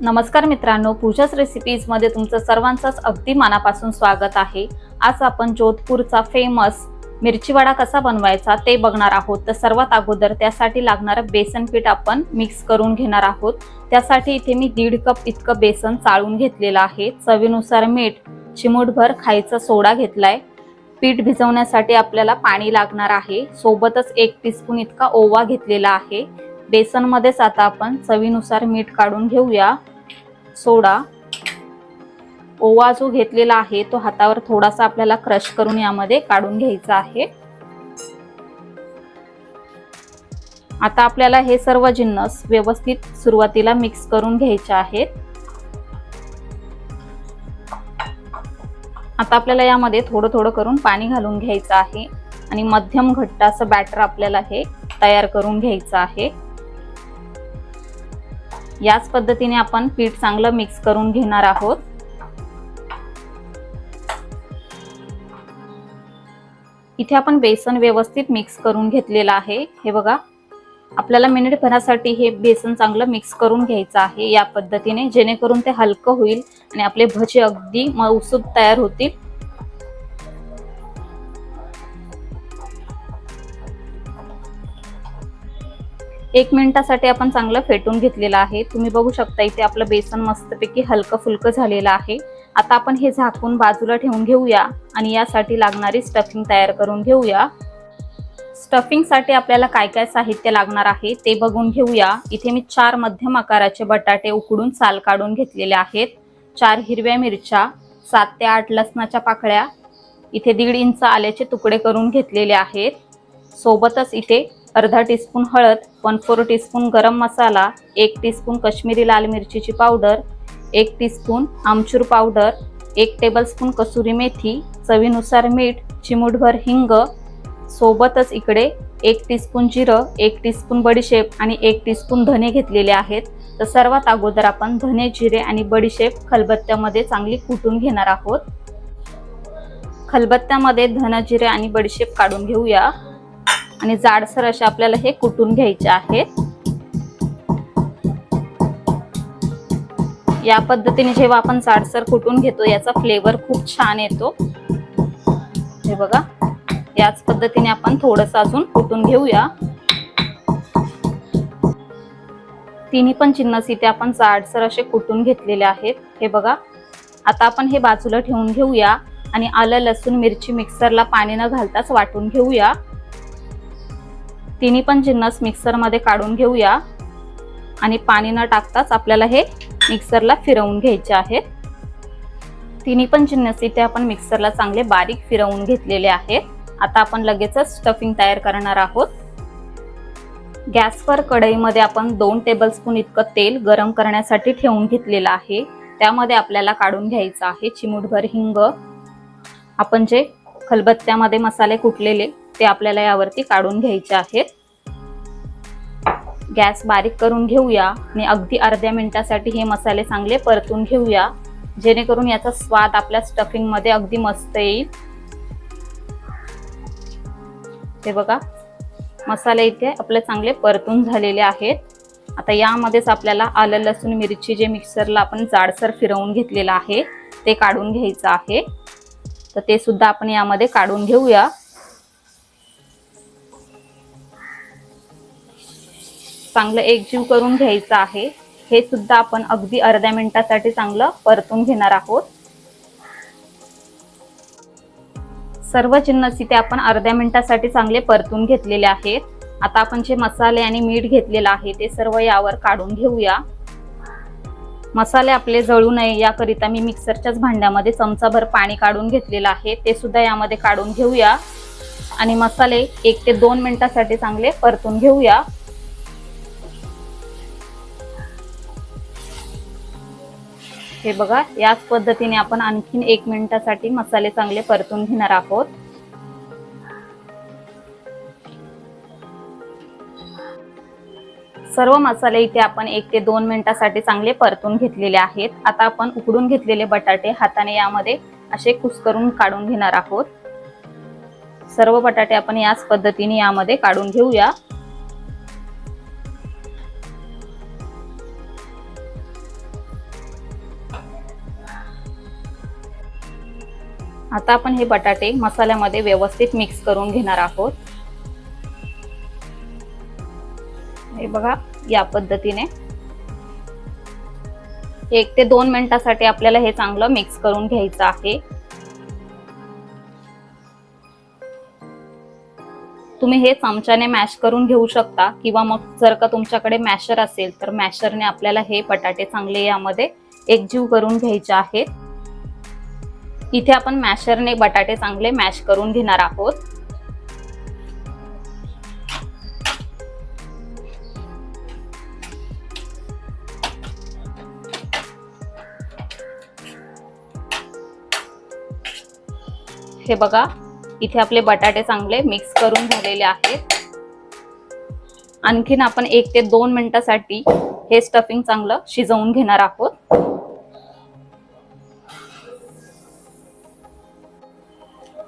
नमस्कार मित्रांनो पूजाच रेसिपीजमध्ये तुमचं सर्वांचंच अगदी मनापासून स्वागत आहे. आज आपण जोधपूरचा फेमस मिरचीवाडा कसा बनवायचा ते बघणार आहोत. तर सर्वात अगोदर त्यासाठी लागणारं बेसन पीठ आपण मिक्स करून घेणार आहोत. त्यासाठी इथे मी दीड कप इतकं बेसन चाळून घेतलेलं आहे. चवीनुसार मीठ चिमूटभर खायचा सोडा घेतलाय. पीठ भिजवण्यासाठी आपल्याला पाणी लागणार आहे. सोबतच एक टीस्पून इतका ओवा घेतलेला आहे. बेसनमध्येच आता आपण चवीनुसार मीठ काढून घेऊया. सोडा. ओवा जो घेतलेला आहे तो हातावर थोडासा आपल्याला क्रश करून यामध्ये काढून घ्यायचा आहे. आता आपल्याला हे सर्व जिन्नस व्यवस्थित सुरुवातीला मिक्स करून घ्यायचे आहेत. आता आपल्याला यामध्ये थोडं थोडं करून पाणी घालून घ्यायचं आहे. आणि मध्यम घट्ट असं बॅटर आपल्याला हे तयार करून घ्यायचं आहे. याच पद्धतीने आपण पीठ चांगलं मिक्स करून घेणार आहोत. इथे आपण बेसन व्यवस्थित मिक्स करून घेतलेलं आहे. हे बघा आपल्याला मिनिटभरासाठी हे बेसन चांगलं मिक्स करून घ्यायचं आहे या पद्धतीने जेणेकरून ते हलकं होईल आणि आपले भजे अगदी मऊसूद तयार होतील. एक मिनिटासाठी आपण चांगलं फेटून घेतलेलं आहे. तुम्ही बघू शकता इथे आपलं बेसन मस्तपैकी हलकं फुलकं झालेलं आहे. आता आपण हे झाकून बाजूला ठेवून घेऊया आणि यासाठी लागणारी स्टफिंग तयार करून घेऊया. स्टफिंगसाठी आपल्याला काय काय साहित्य लागणार आहे ते बघून घेऊया. इथे मी चार मध्यम आकाराचे बटाटे उकडून साल काढून घेतलेले आहेत. चार हिरव्या मिरच्या सात ते आठ लसणाच्या पाकळ्या इथे दीड इंच आल्याचे तुकडे करून घेतलेले आहेत. सोबतच इथे अर्धा टीस्पून हळद वन फोर टीस्पून गरम मसाला एक टीस्पून कश्मीरी लाल मिरचीची पावडर एक टीस्पून आमचूर पावडर एक टेबलस्पून कसुरी मेथी चवीनुसार मीठ चिमूटभर हिंग सोबतच इकडे एक टीस्पून जिरं एक टीस्पून बडीशेप आणि एक टीस्पून धने घेतलेले आहेत. तर सर्वात अगोदर आपण धने जिरे आणि बडीशेप खलबत्त्यामध्ये चांगली कुटून घेणार आहोत. खलबत्त्यामध्ये धन जिरे आणि बडीशेप काढून घेऊया. आणि जाडसर असे आपल्याला हे कुटून घ्यायचे आहेत. या पद्धतीने जेव्हा आपण जाडसर कुटून घेतो याचा फ्लेवर खूप छान येतो. हे बघा याच पद्धतीने आपण थोडस अजून कुटून घेऊया. तिन्ही पण चिन्नस इथे आपण जाडसर असे कुटून घेतलेले आहेत. हे बघा आता आपण हे बाजूला ठेवून घेऊया आणि आलं लसूण मिरची मिक्सरला पाणी न घालताच वाटून घेऊया. तिन्ही पण जिन्नस मिक्सरमध्ये काढून घेऊया. आणि पाणी न टाकताच आपल्याला हे मिक्सरला फिरवून घ्यायचे आहेत तिन्ही पण जिन्नस इथे आपण मिक्सरला चांगले बारीक फिरवून घेतलेले आहेत आता आपण लगेचच स्टफिंग तयार करणार आहोत. गॅसवर कढईमध्ये आपण दोन टेबलस्पून इतकं तेल गरम करण्यासाठी ठेवून घेतलेलं आहे. त्यामध्ये आपल्याला काढून घ्यायचं आहे चिमूटभर हिंग. आपण जे खलबत्त्यामध्ये मसाले कुटलेले ते आपल्याला यावरती काढून घ्यायचे आहेत. गॅस बारीक करून घेऊया आणि अगदी अर्ध्या मिनिटासाठी हे मसाले चांगले परतून घेऊया. जेणेकरून याचा स्वाद आपल्या स्टफिंगमध्ये अगदी मस्त येईल. हे बघा मसाले इथे आपले चांगले परतून झालेले आहेत. आता यामध्येच आपल्याला आलं लसूण मिरची जे मिक्सरला आपण जाडसर फिरवून घेतलेलं आहे ते काढून घ्यायचं आहे. तर ते सुद्धा आपण यामध्ये काढून घेऊया. चांगलं एकजीव करून घ्यायचं आहे. हे सुद्धा आपण अगदी अर्ध्या मिनिटासाठी चांगलं परतून घेणार आहोत. सर्व जिन्नस इथे आपण अर्ध्या मिनिटासाठी चांगले परतून घेतलेले आहेत. आता आपण जे मसाले आणि मीठ घेतलेलं आहे ते सर्व यावर काढून घेऊया. मसाले आपले जळू नये याकरिता मी मिक्सरच्याच भांड्यामध्ये चमचाभर पाणी काढून घेतलेलं आहे. ते सुद्धा यामध्ये काढून घेऊया. आणि मसाले एक ते दोन मिनिटासाठी चांगले परतून घेऊया. हे बघा याच पद्धतीने आपण आणखीन एक मिनिटासाठी मसाले चांगले परतून घेणार आहोत. सर्व मसाले इथे आपण एक ते दोन मिनिटासाठी चांगले परतून घेतलेले आहेत. आता आपण उकडून घेतलेले बटाटे हाताने यामध्ये असे कुस्करून काढून घेणार आहोत. सर्व बटाटे आपण याच पद्धतीने यामध्ये काढून घेऊया. आता आपण हे बटाटे मसाल्यामध्ये व्यवस्थित मिक्स करून घेणार आहोत. हे बघा या पद्धतीने. एक ते दोन मिनिटासाठी आपल्याला हे चांगलं मिक्स करून घ्यायचं आहे. तुम्ही हे चमच्याने मॅश करून घेऊ शकता किंवा मग जर का तुमच्याकडे मॅशर असेल तर मॅशरने आपल्याला हे बटाटे चांगले यामध्ये एकजीव करून घ्यायचे आहेत. इथे आपण मॅशरने बटाटे चांगले मॅश करून घेणार आहोत. हे बघा इथे आपले बटाटे चांगले मिक्स करून झालेले आहेत. आणखीन आपण एक ते दोन मिनिटासाठी हे स्टफिंग चांगलं शिजवून घेणार आहोत.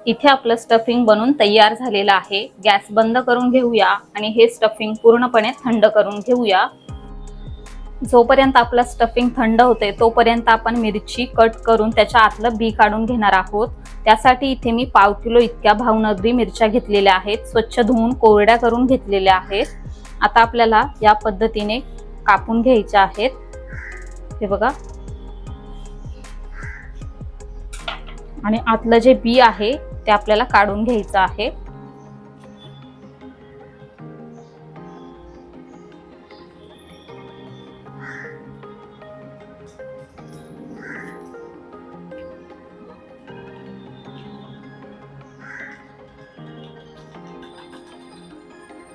इथे आपलं स्टफिंग बनून तयार झालेलं आहे. गॅस बंद करून घेऊया आणि हे स्टफिंग पूर्णपणे थंड करून घेऊया. जोपर्यंत आपलं स्टफिंग थंड होते तोपर्यंत आपण मिरची कट करून त्याच्या आतलं बी काढून घेणार आहोत. त्यासाठी इथे मी पाव किलो इतक्या भावनगरी मिरच्या घेतलेल्या आहेत. स्वच्छ धुवून कोरड्या करून घेतलेल्या आहेत. आता आपल्याला या पद्धतीने कापून घ्यायच्या आहेत. हे बघा. आणि आतलं जे बी आहे ते आपल्याला काढून घ्यायचं आहे.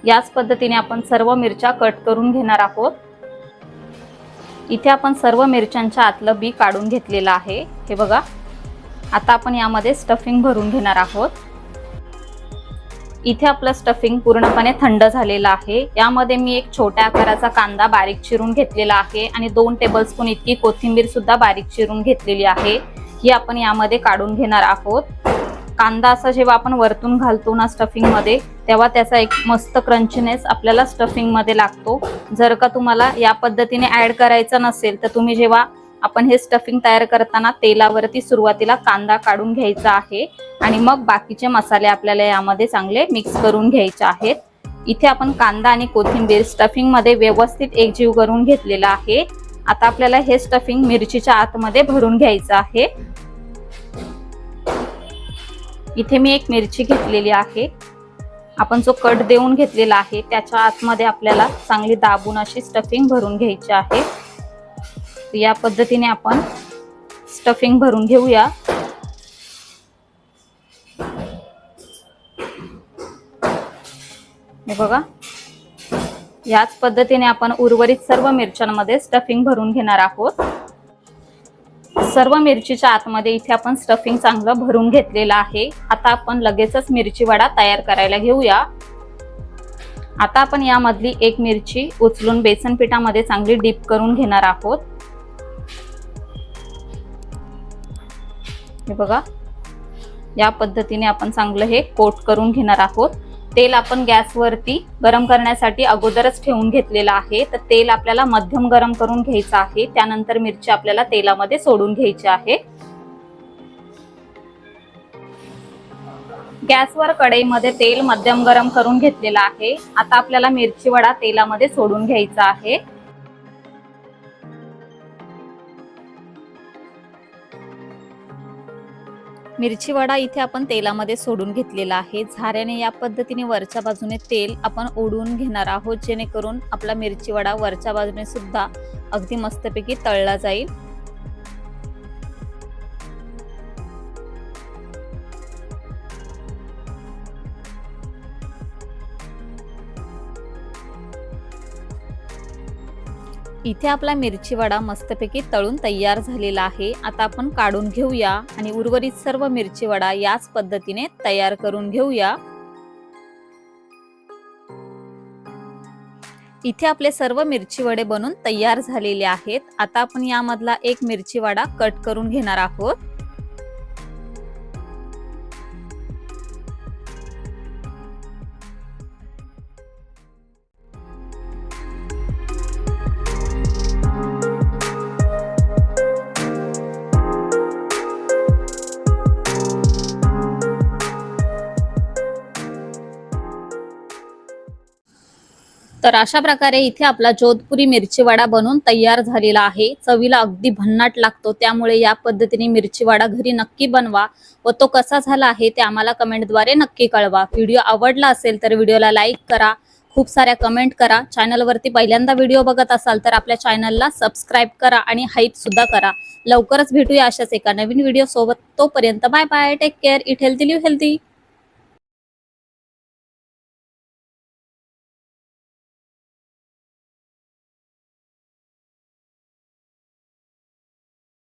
याच पद्धतीने आपण सर्व मिरच्या कट करून घेणार आहोत. इथे आपण सर्व मिरच्यांच्या आतलं बी काढून घेतलेलं आहे. हे बघा. आता आपण यामध्ये स्टफिंग भरून घेणार आहोत. इथे आपलं स्टफिंग पूर्णपणे थंड झालेलं आहे. यामध्ये मी एक छोट्या आकाराचा कांदा बारीक चिरून घेतलेला आहे आणि दोन टेबलस्पून इतकी कोथिंबीर सुद्धा बारीक चिरून घेतलेली आहे. ही आपण यामध्ये काढून घेणार आहोत. कांदा असा जेव्हा आपण वरतून घालतो ना स्टफिंगमध्ये तेव्हा त्याचा एक मस्त क्रंचनेस आपल्याला स्टफिंगमध्ये लागतो. जर का तुम्हाला या पद्धतीने ॲड करायचा नसेल तर तुम्ही जेव्हा आपण हे स्टफिंग तयार करताना तेलावरती सुरुवातीला कांदा काढून घ्यायचा आहे. आणि मग बाकीचे मसाले आपल्याला यामध्ये चांगले मिक्स करून घ्यायचे आहेत. इथे आपण कांदा आणि कोथिंबीर स्टफिंगमध्ये व्यवस्थित एकजीव करून घेतलेला आहे. आता आपल्याला हे स्टफिंग मिरचीच्या आतमध्ये भरून घ्यायचं आहे. इथे मी एक मिरची घेतलेली आहे. आपण जो कट देऊन घेतलेला आहे त्याच्या आतमध्ये आपल्याला चांगली दाबून अशी स्टफिंग भरून घ्यायची आहे. या पद्धतीने आपण स्टफिंग भरून घेऊया. हे बघा. याच पद्धतीने आपण उर्वरित सर्व मिरच्यांमध्ये स्टफिंग भरून घेणार आहोत. सर्व मिरचीच्या आतमध्ये इथे आपण स्टफिंग चांगलं भरून घेतलेलं आहे. आता आपण लगेचच मिरची वडा तयार करायला घेऊया. आता आपण यामधली एक मिरची उचलून बेसन पिठामध्ये चांगली डीप करून घेणार आहोत. हे बघा. या पद्धतीने आपण चांगलं हे कोट करून घेणार आहोत. तेल आपण गॅसवरती गरम करण्यासाठी अगोदरच ठेवून घेतलेलं आहे. तर तेल आपल्याला मध्यम गरम करून घ्यायचं आहे. त्यानंतर मिरची आपल्याला तेलामध्ये सोडून घ्यायची आहे. गॅसवर कढईमध्ये तेल मध्यम गरम करून घेतलेलं आहे. आता आपल्याला मिरची वडा तेलामध्ये सोडून घ्यायचा आहे. मिरची वडा इथे आपण तेलामध्ये सोडून घेतलेला आहे. झाऱ्याने या पद्धतीने वरच्या बाजूने तेल आपण ओढून घेणार आहोत जेणेकरून आपला मिरची वडा वरच्या बाजूने सुद्धा अगदी मस्तपैकी तळला जाईल. इथे आपला मिरची वडा मस्तपैकी तळून तयार झालेला आहे. आता आपण काढून घेऊया आणि उर्वरित सर्व मिरची वडा याच पद्धतीने तयार करून घेऊया. इथे आपले सर्व मिरची वडे बनून तयार झालेले आहेत. आता आपण यामधला एक मिरची वडा कट करून घेणार आहोत. तर अशा प्रकारे इथे आपला जोधपुरी मिरची वडा बनून तयार झालेला आहे. चवीला अगदी भन्नाट लागतो. त्यामुळे या पद्धतीने मिरची वडा घरी नक्की बनवा व तो कसा झाला आहे ते आम्हाला कमेंटद्वारे नक्की कळवा. व्हिडिओ आवडला असेल तर व्हिडिओला लाईक करा खूप साऱ्या कमेंट करा. चॅनलवरती पहिल्यांदा व्हिडिओ बघत असाल तर आपल्या चॅनलला सबस्क्राईब करा आणि हाईप सुद्धा करा. लवकरच भेटूया अशाच एका नवीन व्हिडिओ सोबत तोपर्यंत bye bye take care eat healthy live healthy.